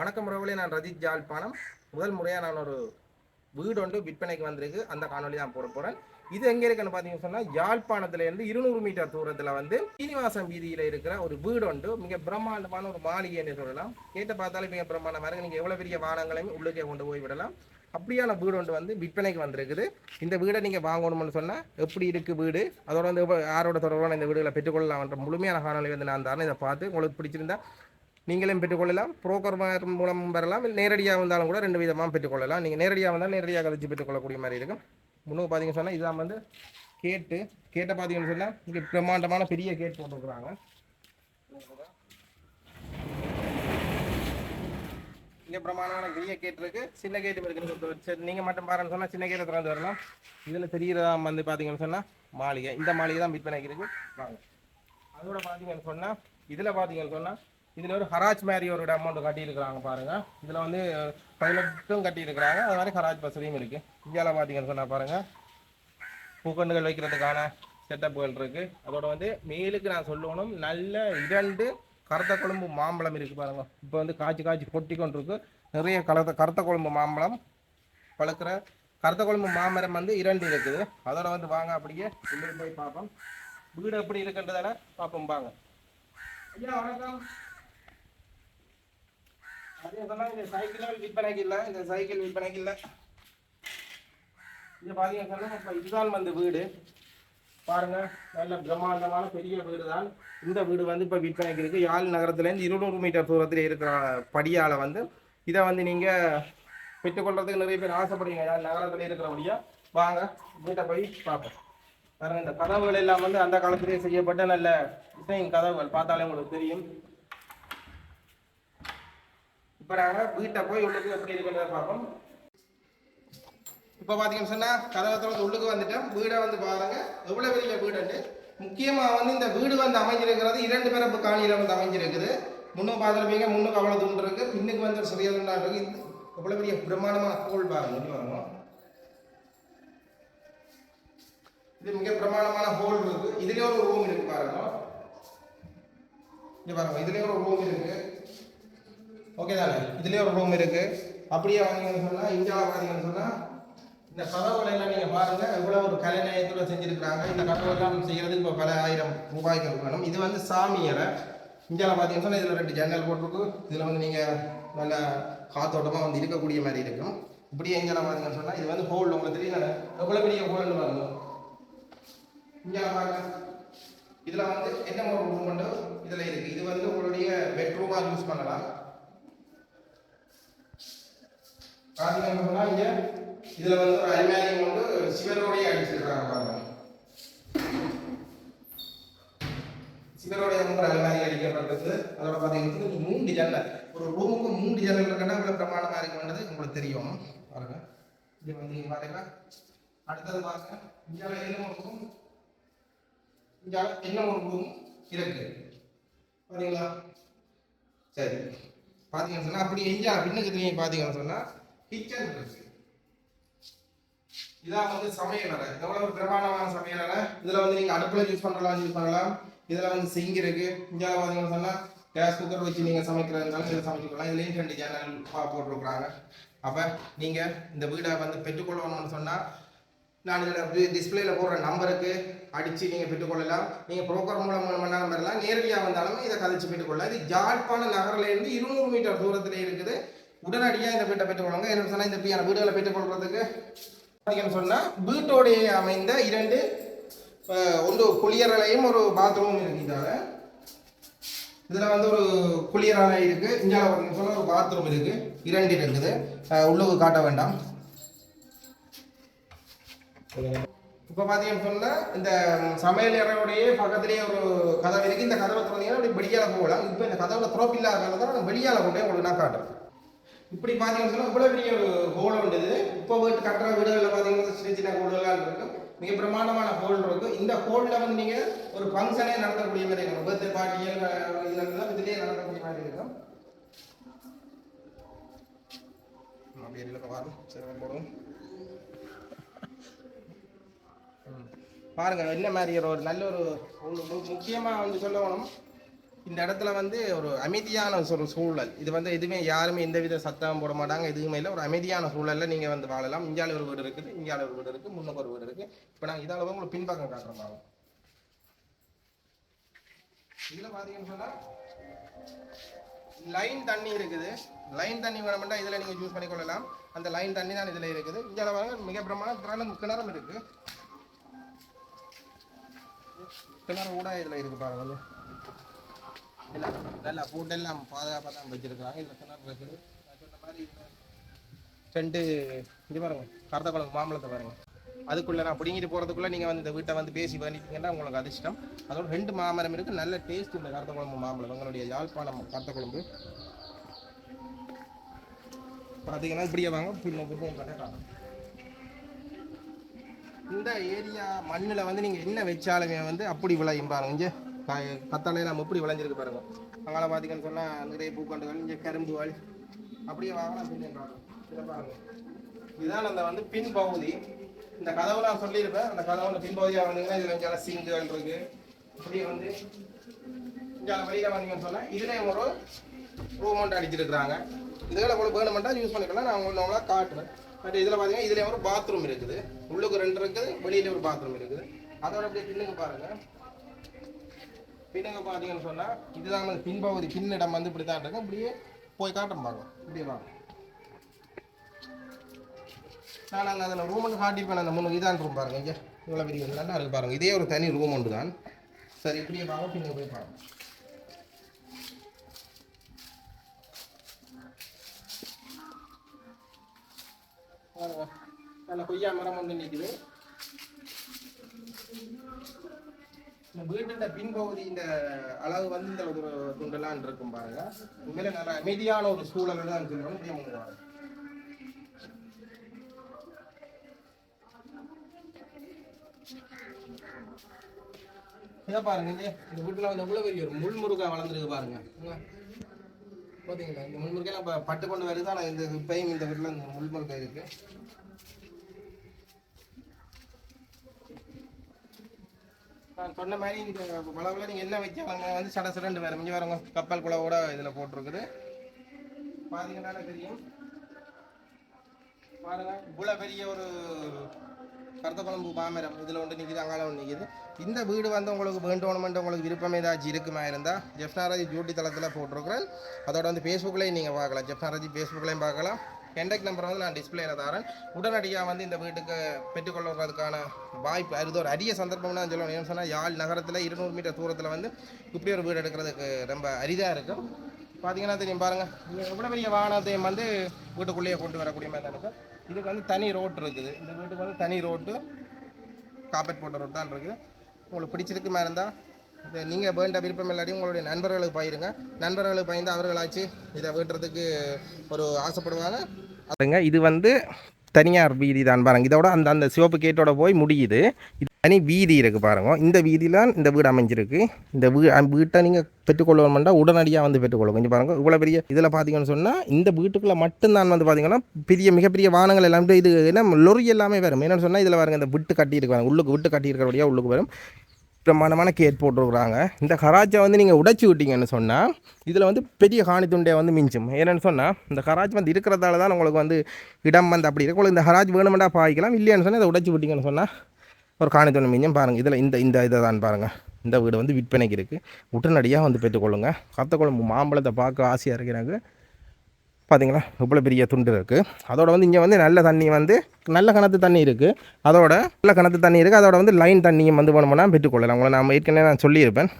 வணக்கம் உறவுகளே நான் ரஜித் ஜாழ்ப்பாணம். முதல் முறையாக நான் ஒரு வீடு ஒன்று விற்பனைக்கு வந்திருக்கு. அந்த காணொலி தான் போட போகிறேன் இது எங்கே இருக்குன்னு பார்த்தீங்கன்னு சொன்னால் யாழ்ப்பாணத்துலேருந்து இருநூறு மீட்டர் தூரத்தில் வந்து சீனிவாசம் வீதியில் இருக்கிற ஒரு வீடு ஒன்று மிக பிரம்மாண்டமான ஒரு மாளிகைன்னு சொல்லலாம். கேட்ட பார்த்தாலே மிக பிரம்மாண்டமாக இருக்குது நீங்கள் எவ்வளோ பெரிய வாகனங்களையும் உள்ளுக்கே கொண்டு போய் விடலாம். அப்படியான வீடு ஒன்று வந்து விற்பனைக்கு வந்திருக்குது. இந்த வீடை நீங்கள் வாங்கணும்னு சொன்னால் எப்படி இருக்குது வீடு? அதோட வந்து யாரோட தொடர்பான இந்த வீடுகளை பெற்றுக்கொள்ளலாம்ன்ற முழுமையான காணொலி வந்து நான் தரேன். இதை பார்த்து உங்களுக்கு பிடிச்சிருந்தா நீங்களும் பெற்றுக்கொள்ளலாம். புரோக்கர் மூலம் பெறலாம். நேரடியாக வந்தாலும் கூட ரெண்டு விதமாக பெற்றுக்கொள்ளலாம். நீங்கள் நேரடியாக வந்தால் நேரடியாக கழிச்சு பெற்றுக்கொள்ளக்கூடிய மாதிரி இருக்கும். இன்னும் பார்த்தீங்கன்னு சொன்னால் இதுதான் வந்து கேட்டு கேட்டை பார்த்தீங்கன்னு சொன்னால் இங்கே பிரம்மாண்டமான பெரிய கேட் போட்டுருக்குறாங்க. இங்கே பிரமாணமான பெரிய கேட் இருக்கு. சின்ன கேட்டும் இருக்குன்னு சரி நீங்கள் மட்டும் பாருன்னு சொன்னால் சின்ன கேட்டை திறந்து வரலாம். இதில் தெரிகிறதா வந்து பார்த்தீங்கன்னு சொன்னால் மாளிகை. இந்த மாளிகை தான் விற்பனைக்கு இருக்கு. வாங்க. அதோட பார்த்தீங்கன்னு சொன்னால் இதில் பார்த்தீங்கன்னு சொன்னால் இதில் ஒரு ஹராஜ் மாதிரி ஒரு அமௌண்ட் கட்டியிருக்கிறாங்க பாருங்க. இதில் வந்து பைலட்டும் கட்டியிருக்கிறாங்க. அது மாதிரி ஹராஜ் வசதியும் இருக்கு. இந்தியாவில் பார்த்தீங்கன்னு சொன்னால் பாருங்க. பூக்கண்டுகள் வைக்கிறதுக்கான செட்டப்புகள் இருக்கு. அதோட வந்து மேலுக்கு நான் சொல்லணும் நல்ல இரண்டு கருத்த குழம்பு மாம்பழம் இருக்கு பாருங்க. இப்போ வந்து காய்ச்சி காய்ச்சி கொட்டி கொண்டிருக்கு. நிறைய கலத்த கருத்த குழம்பு மாம்பழம் பழுக்கிற கருத்த குழம்பு மாமரம் வந்து இரண்டு இருக்குது. அதோட வந்து வாங்க அப்படியே உள்ளே போய் பார்ப்போம். வீடு எப்படி இருக்குன்றதால பார்ப்போம் வாங்க. ஐயா வணக்கம். அதே சொன்னா இந்த சைக்கிள் விற்பனைக்கு இல்லை இந்த சைக்கிள் விற்பனைக்கு இல்லை இது பாத்தீங்கன்னா சொன்னா இப்ப இதுதான் வந்து வீடு. பாருங்க நல்ல பிரம்மாண்டமான பெரிய வீடு தான் இந்த வீடு வந்து இப்போ விற்பனைக்கு இருக்குது யாழ் நகரத்துலேருந்து இருநூறு மீட்டர் தூரத்தில் இருக்கிற படியால் வந்து இதை வந்து நீங்கள் பெற்றுக்கொள்றதுக்கு நிறைய பேர் ஆசைப்படுவீங்க. யாழ் நகரத்தில் இருக்கிறபடியா. வாங்க வீட்டை போய் பார்ப்போம். பாருங்க இந்த கதவுகள் எல்லாம் வந்து அந்த காலத்திலேயே செய்யப்பட்ட நல்ல டிசைன் கதவுகள். பார்த்தாலே உங்களுக்கு தெரியும். இப்போ நாங்கள் வீட்டை போய் உள்ளுக்கு எப்படி இருக்குன்றத பார்ப்போம். இப்போ பார்த்தீங்கன்னு சொன்னால் கதவை திறந்து உள்ளுக்கு வந்துட்டோம். வீடை வந்து பாருங்கள் எவ்வளோ பெரிய வீடுண்டு? முக்கியமாக வந்து இந்த வீடு வந்து அமைஞ்சிருக்கிறது இரண்டு பிறப்பு காணியில் வந்து அமைஞ்சிருக்குது. முன்னுக்கு பார்த்துருப்பீங்க முன்னுக்கு அவ்வளோ துண்டு இருக்குது பின்னுக்கு வந்து ஒரு சிறிய துண்டா இருக்கு. இந்த எவ்வளோ பெரிய பிரம்மாண்டமான கோல் பாருங்க இங்க பாருங்க. இது மிக பிரமாண்டமான ஹோல் இருக்குது இதுலேயே ஒரு ரூம் இருக்குது பாருங்க. இங்க பாருங்க இதுலயே ஒரு ரூம் இருக்குது ஓகே தானே? இதுலேயே ஒரு ரூம் இருக்குது அப்படியே வாங்கிங்கன்னு சொன்னால் இந்தியாவில் பார்த்தீங்கன்னு சொன்னால் இந்த கதவுகளெல்லாம் நீங்கள் பாருங்கள் இவ்வளோ ஒரு கலைநயத்தில் செஞ்சிருக்கிறாங்க. இந்த கதவுகள்லாம் செய்கிறதுக்கு இப்போ பல ஆயிரம் ரூபாய்க்கு வேணும். இது வந்து சாமியரை இந்தியாவில் பார்த்தீங்கன்னு சொன்னால் இதில் ரெண்டு ஜன்னல் போட்டிருக்கு. இதில் வந்து நீங்கள் நல்ல காத்தோட்டமாக வந்து இருக்கக்கூடிய மாதிரி இருக்கும். இப்படியே எங்கெல்லாம் பார்த்தீங்கன்னு சொன்னால் இது வந்து ஹோல் உங்களுக்கு தெரியல எவ்வளோ பெரிய ஹோல்னு பாருங்க. இங்க பாருங்க. இதில் வந்து என்ன ஒரு ரூம் உண்டு? இதில் இருக்குது இது வந்து உங்களுடைய பெட்ரூமாக யூஸ் பண்ணலாம். பாத்தீங்கன்னா சொன்னா இங்க இதுல வந்து ஒரு அலுமினியம் கொண்டு சிவரோடைய அடிச்சிருக்காங்க பாருங்க. சிவரோடைய வந்து அலுமினியம் அடிக்கப்பட்டது அதோட பாத்தீங்கன்னா மூன்று ஜன்னல். ஒரு ரூமுக்கு மூன்று ஜன்னல் இருக்குன்னா இவ்வளவு பிரமாணமா இருக்குன்றது உங்களுக்கு தெரியும். பாருங்க. இது வந்து இங்க பாருங்க அடுத்தது பாருங்க. இந்தியாவில் என்ன ஒரு ரூம் இங்க என்ன ஒரு ரூம் இருக்கு? பாத்தீங்களா? சரி. பாத்தீங்கன்னு சொன்னால் அப்படி எங்க பின்னுக்கு நீங்க சொன்னால் கிச்சன் இருக்கு. இதான் வந்து சமையல் அறை. எவ்வளவு ஒரு பிரமாண்டமான சமையல் அறை. இதுல வந்து நீங்க அடுப்புல யூஸ் பண்ணலாம் யூஸ் பண்ணலாம். இதுல வந்து சிங்க் இருக்கு. இங்க பாத்தீங்கன்னு சொன்னா கேஸ் குக்கர் வச்சு நீங்க சமைக்கிறதுனால இதில் சமைச்சுக்கலாம். இதுலேயும் ரெண்டு சேனல் போட்டிருக்கிறாங்க. அப்ப நீங்க இந்த வீடை வந்து பெற்றுக்கொள்ளணும்னு சொன்னா நான் இதில் டிஸ்பிளேல போடுற நம்பருக்கு அடிச்சு நீங்க பெற்றுக்கொள்ளலாம். நீங்க புரோக்கர் மூலம் வேணாலும் பெறலாம் நேரடியாக வந்தாலும் இதை கதைச்சு பெற்றுக்கொள்ளலாம். இது ஜாழ்ப்பாண நகரில் இருந்து இருநூறு மீட்டர் தூரத்தில் இருக்குது. உடனடியாக இந்த வீட்டை பெற்றுக்கொள்ளுங்க என்ன சொன்னால் இந்த இப்படியான வீடுகளை பெற்றுக்கொள்றதுக்கு பார்த்தீங்கன்னு சொன்னால் வீட்டோடைய அமைந்த இரண்டு ஒன்று குளியரலையும் ஒரு பாத்ரூமும் இருக்கு இதில். வந்து ஒரு குளியரலை இருக்குது இங்கே பார்த்தீங்கன்னு சொன்னா ஒரு பாத்ரூம் இருக்குது இரண்டு இருக்குது. உள்ளுக்கு காட்ட வேண்டாம். இப்போ பார்த்தீங்கன்னு சொன்னால் இந்த சமையல் இறையுடைய பக்கத்துலேயே ஒரு கதவு இருக்குது இந்த கதவை திறந்தீங்கன்னா அப்படி வெளியால் போகலாம். இப்போ இந்த கதவுல திறப்பு இல்லாதனால தான் நான் வெளியால் கொண்டே உங்களுக்கு நான் காட்டுறேன். இப்படி பார்த்தீங்கன்னு சொன்னால் இவ்வளோ பெரிய ஒரு ஹோல் உண்டு இது. இப்போ வீட்டு கட்டுற வீடுகளில் பார்த்தீங்கன்னா சின்ன சின்ன ஹோல்கள் இருக்கும். மிக பிரமாண்டமான ஹோல் இருக்கும். இந்த ஹோலில் வந்து நீங்கள் ஒரு ஃபங்க்ஷனே நடத்தக்கூடிய மாதிரி இருக்கும். பர்த்டே பார்ட்டியல் இதெல்லாம் இதுலேயே நடத்தக்கூடிய மாதிரி இருக்கும். அப்படியே இல்லை சரி போடுவோம். பாருங்க என்ன மாதிரி ஒரு நல்ல ஒரு ஒரு முக்கியமா வந்து சொல்லணும். இந்த இடத்துல வந்து ஒரு அமைதியான ஒரு சூழல். இது வந்து எதுவுமே யாருமே எந்த வித சத்தம் போட மாட்டாங்க எதுவுமே இல்லை. ஒரு அமைதியான சூழலில் நீங்கள் வந்து வாழலாம். இந்தியாவில் ஒரு வீடு இருக்குது இந்தியாவில் ஒரு வீடு இருக்குது முன்னுக்கு ஒரு வீடு இருக்குது. இப்போ நாங்கள் இதால உங்களுக்கு பின்பக்கம் காட்டுறோம் பாருங்க. இதுல லைன் தண்ணி இருக்குது. லைன் தண்ணி வேணும்னா இதில் நீங்கள் யூஸ் பண்ணிக்கொள்ளலாம் அந்த லைன் தண்ணி தான் இதில் இருக்குது. இந்தியாவில் பாருங்க மிக பிரமாண கிணறு கிணறும் இருக்குது கிணறு கூட இதில் இருக்குது பாருங்க. எல்லாம் நல்லா போட்டெல்லாம் பாதுகாப்பாக தான் வச்சிருக்கிறாங்க. இதில் கிணறு இருக்குது. நான் சொன்ன மாதிரி ரெண்டு இது பாருங்க கருத்தக்குழம்பு மாம்பழத்தை பாருங்க. அதுக்குள்ளே நான் பிடிங்கிட்டு போகிறதுக்குள்ளே நீங்கள் வந்து இந்த வீட்டை வந்து பேசி பண்ணிட்டீங்கன்னா உங்களுக்கு அதிர்ஷ்டம். அதோட ரெண்டு மாமரம் இருக்குது நல்ல டேஸ்ட் இந்த கருத்தக்குழம்பு மாம்பழம். உங்களுடைய யாழ்ப்பாணம் கருத்தக்குழம்பு பார்த்தீங்கன்னா இப்படியே வாங்க. பின்ன பின்ன இந்த ஏரியா மண்ணில் வந்து நீங்கள் என்ன வச்சாலுமே வந்து அப்படி விளையும் பாருங்க இங்கே நம்ம எப்படி விளைஞ்சிருக்கு பாருங்க. அங்கே பார்த்தீங்கன்னு சொன்னால் நிறைய பூக்கண்டுகள் இங்கே கரும்புகள் அப்படியே வாங்கலாம் பின்ன இதை பாருங்க. இதுதான் அந்த வந்து பின் பகுதி இந்த கதவு நான் சொல்லியிருப்பேன். அந்த கதவுல பின் பகுதியாக வந்தீங்கன்னா இதில் கொஞ்சம் சிங்குகள் இருக்கு. அப்படியே வந்து இங்கே வெளியில் வந்தீங்கன்னு சொன்னால் இதுலேயும் ஒரு ரூம் ஒன்று அடிச்சிருக்கிறாங்க. இதுகளை உங்களுக்கு வேணுமெண்டா யூஸ் பண்ணிக்கலாம். நான் உங்களுக்கு அவங்களா காட்டுறேன். பட் இதில் பார்த்தீங்கன்னா இதுலேயே ஒரு பாத்ரூம் இருக்குது. உள்ளுக்கு ரெண்டு இருக்குது வெளியில ஒரு பாத்ரூம் இருக்குது. அதோட அப்படியே பின்னுக்கு பாருங்கள் பின்னுக்கு பார்த்தீங்கன்னு சொன்னால் இதுதான் வந்து பின்பகுதி பின்னிடம் வந்து இப்படி தான் இருக்கும். இப்படியே போய் காட்டும் பாருங்க. இப்படியே வாங்க நான் அந்த அதில் ரூம் ஒன்று காட்டியிருப்பேன். அந்த மூணு இதான் ரூம் பாருங்க. இங்கே இவ்வளோ பெரிய நல்லா இருக்குது பாருங்க. இதே ஒரு தனி ரூம் ஒன்று தான் சரி இப்படியே வாங்க. பின்னுக்கு போய் பாருங்க. பாருங்க. நல்ல கொய்யா மரம் வந்து நிற்குது இந்த வீட்டோட பின்பகுதி இந்த அளவு வந்து இந்த ஒரு துண்டெல்லாம் இருக்கும் பாருங்க. உண்மையில நல்ல அமைதியான ஒரு சூழல் தான் சொல்லுவாங்க இப்படியே முன்னாடி இதை பாருங்க இந்த வீட்டில் வந்து எவ்வளோ பெரிய ஒரு முள்முருகா வளர்ந்துருக்கு பாருங்க. பார்த்தீங்களா இந்த முள்முருகெல்லாம் இப்ப பட்டு கொண்டு வருது. ஆனால் இந்த இப்பயும் இந்த வீட்டில் இந்த முள்முருகா இருக்குது நான் சொன்ன மாதிரி இந்த மிளகுல நீங்கள் என்ன வச்சாங்க வந்து சட சடண்டு வேற மிஞ்சி வரவங்க கப்பல் குழவோட இதில் போட்டிருக்குது. பார்த்தீங்கன்னா தெரியும். பாருங்க இவ்வளோ பெரிய ஒரு கருத்த குழம்பு மாமரம் இதில் ஒன்று நிற்கிது அங்கால ஒன்று நிற்கிது இந்த வீடு வந்து உங்களுக்கு வேண்டுமென்று உங்களுக்கு விருப்பம் ஏதாச்சும் இருக்குமா இருந்தால் ஜெஃப்னாராஜி ஜூட்டி தளத்தில் போட்டிருக்கிறேன். அதோட வந்து ஃபேஸ்புக்லேயும் நீங்கள் பார்க்கலாம். ஜெஃப்னாராஜி ஃபேஸ்புக்லேயும் பார்க்கலாம். கண்டக்ட் நம்பர் வந்து நான் டிஸ்பிளேல தரேன். உடனடியாக வந்து இந்த வீட்டுக்கு பெற்றுக்கொள்வதற்கான வாய்ப்பு அது ஒரு அரிய சந்தர்ப்பம் தான் சொல்லணும். ஏன்னு சொன்னால் யாழ் நகரத்தில் இருநூறு மீட்டர் தூரத்தில் வந்து இப்படி ஒரு வீடு எடுக்கிறதுக்கு ரொம்ப அரிதாக இருக்கும் பார்த்தீங்கன்னா தெரியும் பாருங்கள் இங்க எவ்வளோ பெரிய வாகனத்தையும் வந்து வீட்டுக்குள்ளேயே கொண்டு வரக்கூடிய மாதிரி தான் இருக்கும் இதுக்கு வந்து தனி ரோட் இருக்குது. இந்த வீட்டுக்கு வந்து தனி ரோட்டு காப்பெட் போட்ட ரோட் தான் இருக்குது. உங்களுக்கு பிடிச்சிருக்குமா இருந்தால் இதை நீங்கள் வேண்ட விருப்பம் இல்லாட்டி உங்களுடைய நண்பர்களுக்கு பயிருங்க நண்பர்களுக்கு பயந்து அவர்களாச்சு இதை வீட்டுறதுக்கு ஒரு ஆசைப்படுவாங்க. அதுங்க இது வந்து தனியார் வீதி தான் பாருங்க. இதோட அந்த அந்த சிவப்பு கேட்டோட போய் முடியுது. இது தனி வீதி இருக்குது பாருங்க. இந்த வீதியில் இந்த வீடு அமைஞ்சிருக்கு. இந்த வீ வீட்டை நீங்கள் பெற்றுக்கொள்ளணும்னா உடனடியாக வந்து பெற்றுக்கொள்ளும் கொஞ்சம் பாருங்கள் இவ்வளோ பெரிய இதில் பார்த்தீங்கன்னு சொன்னால் இந்த வீட்டுக்குள்ளே மட்டும்தான் வந்து பார்த்தீங்கன்னா பெரிய மிகப்பெரிய வாகனங்கள் எல்லாமே இது என்ன லொரி எல்லாமே வரும். என்னென்னு சொன்னால் இதில் பாருங்கள் இந்த விட்டு கட்டியிருக்காங்க உள்ளுக்கு விட்டு கட்டியிருக்கிறபடியாக உள்ளுக்கு வரும். பிரமாண்டமான கேட் போட்டிருக்கிறாங்க. இந்த கராச்சை வந்து நீங்கள் உடைச்சி விட்டீங்கன்னு சொன்னால் இதில் வந்து பெரிய காணி துண்டை வந்து மிஞ்சும். ஏன்னு சொன்னால் இந்த கராஜ் வந்து இருக்கிறதால தான் உங்களுக்கு வந்து இடம் வந்து அப்படி இருக்கும் உங்களுக்கு இந்த ஹராஜ் வேணுமெண்டா பாய்க்கலாம் இல்லையான்னு சொன்னால் இதை உடைச்சி விட்டீங்கன்னு சொன்னால் ஒரு காணி துண்டை மிஞ்சும் பாருங்கள் இதில் இந்த இந்த இதை தான் பாருங்கள் இந்த வீடு வந்து விற்பனைக்கு இருக்குது உடனடியாக வந்து பெற்றுக்கொள்ளுங்க. கத்தக்குழம்பு மாம்பழத்தை பார்க்க ஆசையாக இருக்கிறாங்க. பார்த்தீங்களா இவ்வளோ பெரிய துண்டு இருக்குது அதோட வந்து இங்கே வந்து நல்ல தண்ணி வந்து நல்ல கணத்து தண்ணி இருக்குது அதோட நல்ல கணத்து தண்ணி இருக்குது அதோட வந்து லைன் தண்ணியும் வந்து வேணும்னா பெற்றுக்கொள்ளலாம். உங்களை நான் ஏற்கனவே நான் சொல்லியிருப்பேன்.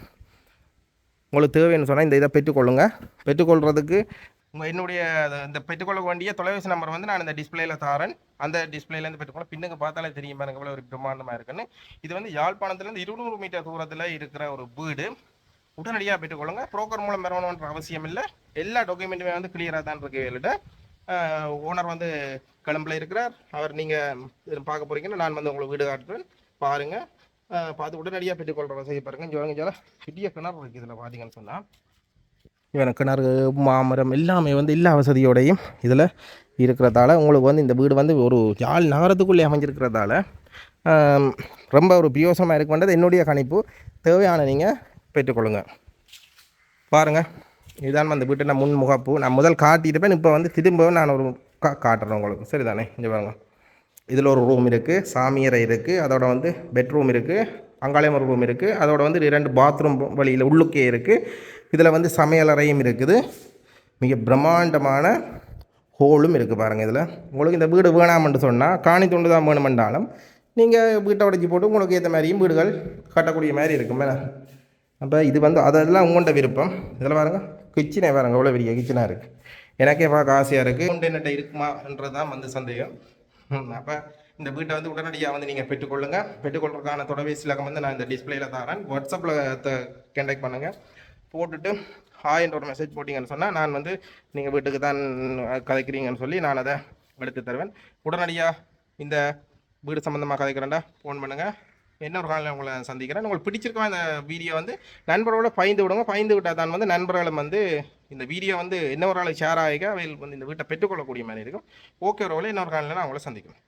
உங்களுக்கு தேவைன்னு சொன்னால் இந்த இதை பெற்றுக்கொள்ளுங்க. பெற்றுக்கொள்கிறதுக்கு உங்கள் என்னுடைய இந்த பெற்றுக்கொள்ள வேண்டிய தொலைபேசி நம்பர் வந்து நான் இந்த டிஸ்பிளேயில் தாரேன் அந்த டிஸ்பிளேலேருந்து பெற்றுக்கொள்ள பின்னுக்கு பார்த்தாலே தெரியும் பாருங்க இவ்வளோ ஒரு பிரம்மாண்டமாக இருக்குன்னு. இது வந்து யாழ்ப்பாணத்துலேருந்து இருநூறு மீட்டர் தூரத்தில் இருக்கிற ஒரு வீடு. உடனடியாக பெற்றுக்கொள்ளுங்க புரோக்கர் மூலம் பெறணுன்ற அவசியம் இல்லை. எல்லா டாக்குமெண்ட்டுமே வந்து கிளியராக தான் இருக்கு ஓனர் வந்து கிளம்புல இருக்கிறார். அவர் நீங்கள் பார்க்க போறீங்கன்னா நான் வந்து உங்களுக்கு வீடு காட்டுவேன் பாருங்க. பார்த்து உடனடியாக பெற்றுக்கொள்கிற வசதி பாருங்க. இங்கே வாங்க இங்கே பெரிய கிணறு இருக்குது இதில் பார்த்தீங்கன்னு சொன்னால் இவன கிணறு மாமரம் எல்லாமே வந்து எல்லா வசதியோடையும் இதில் இருக்கிறதால உங்களுக்கு வந்து இந்த வீடு வந்து ஒரு யாழ் நகரத்துக்குள்ளே அமைஞ்சிருக்கிறதால ரொம்ப ஒரு பியோசமாக இருக்க வேண்டியது என்னுடைய கணிப்பு. தேவையான நீங்கள் பெற்றுக்கொள்ளுங்க. பாருங்கள் இதுதான் அந்த வீட்டு நான் முன்முகப்பு நான் முதல் காட்டியிருப்பேன் இப்போ வந்து திரும்பவும் நான் ஒரு கா காட்டுறேன் உங்களுக்கு. சரிதானே? இங்கே பாருங்க. இதில் ஒரு ரூம் இருக்குது சாமியறை இருக்குது அதோட வந்து பெட்ரூம் இருக்குது அங்காளையம் ஒரு ரூம் இருக்குது அதோட வந்து இரண்டு பாத்ரூம் வழியில் உள்ளுக்கே இருக்குது இதில் வந்து சமையலறையும் இருக்குது. மிக பிரம்மாண்டமான ஹோலும் இருக்குது பாருங்கள் இதில். உங்களுக்கு இந்த வீடு வேணாம்னு சொன்னால் காணி துண்டு தான் வேணுமென்றாலும் நீங்கள் வீட்டை உடைச்சி போட்டு உங்களுக்கு ஏற்ற மாதிரியும் வீடுகள் கட்டக்கூடிய மாதிரி இருக்கும். மேலே அப்போ இது வந்து அதெல்லாம் உங்கள்கிட்ட விருப்பம். இதில் பாருங்க கிச்சனே பாருங்க எவ்வளோ பெரிய கிச்சனாக இருக்குது எனக்கே பார்க்க ஆசையாக இருக்குது உண்டு என்னட்ட இருக்குமான்றது தான் வந்து சந்தேகம். அப்போ இந்த வீட்டை வந்து உடனடியாக வந்து நீங்கள் பெற்றுக்கொள்ளுங்கள் பெற்றுக்கொள்றதுக்கான தொலைபேசி இலக்கம் வந்து நான் இந்த டிஸ்பிளேயில் தரேன். வாட்ஸ்அப்பில் கண்டெக்ட் பண்ணுங்கள் போட்டுட்டு ஹாய் என்ற ஒரு மெசேஜ் போட்டிங்கன்னு சொன்னால் நான் வந்து நீங்கள் வீட்டுக்கு தான் கதைக்கிறீங்கன்னு சொல்லி நான் அதை எடுத்து தருவேன். உடனடியாக இந்த வீடு சம்மந்தமாக கதைக்கிறேன்டா ஃபோன் பண்ணுங்கள் இன்னொரு காலையில் உங்களை சந்திக்கிறேன். உங்களுக்கு பிடிச்சிருக்கோம் இந்த வீடியோ வந்து நண்பரோட பயந்து விடுங்க. பயந்து விட்டால் தான் வந்து நண்பர்களும் வந்து இந்த வீடியோ வந்து இன்னொரு ஆளுக்கு ஷேர் ஆகிக்க அவையில் வந்து இந்த வீட்டை பெற்றுக்கொள்ளக்கூடிய மாதிரி இருக்கும். ஓகே ஒரு இன்னொரு காலையில் நான் உங்களை சந்திக்கிறேன்.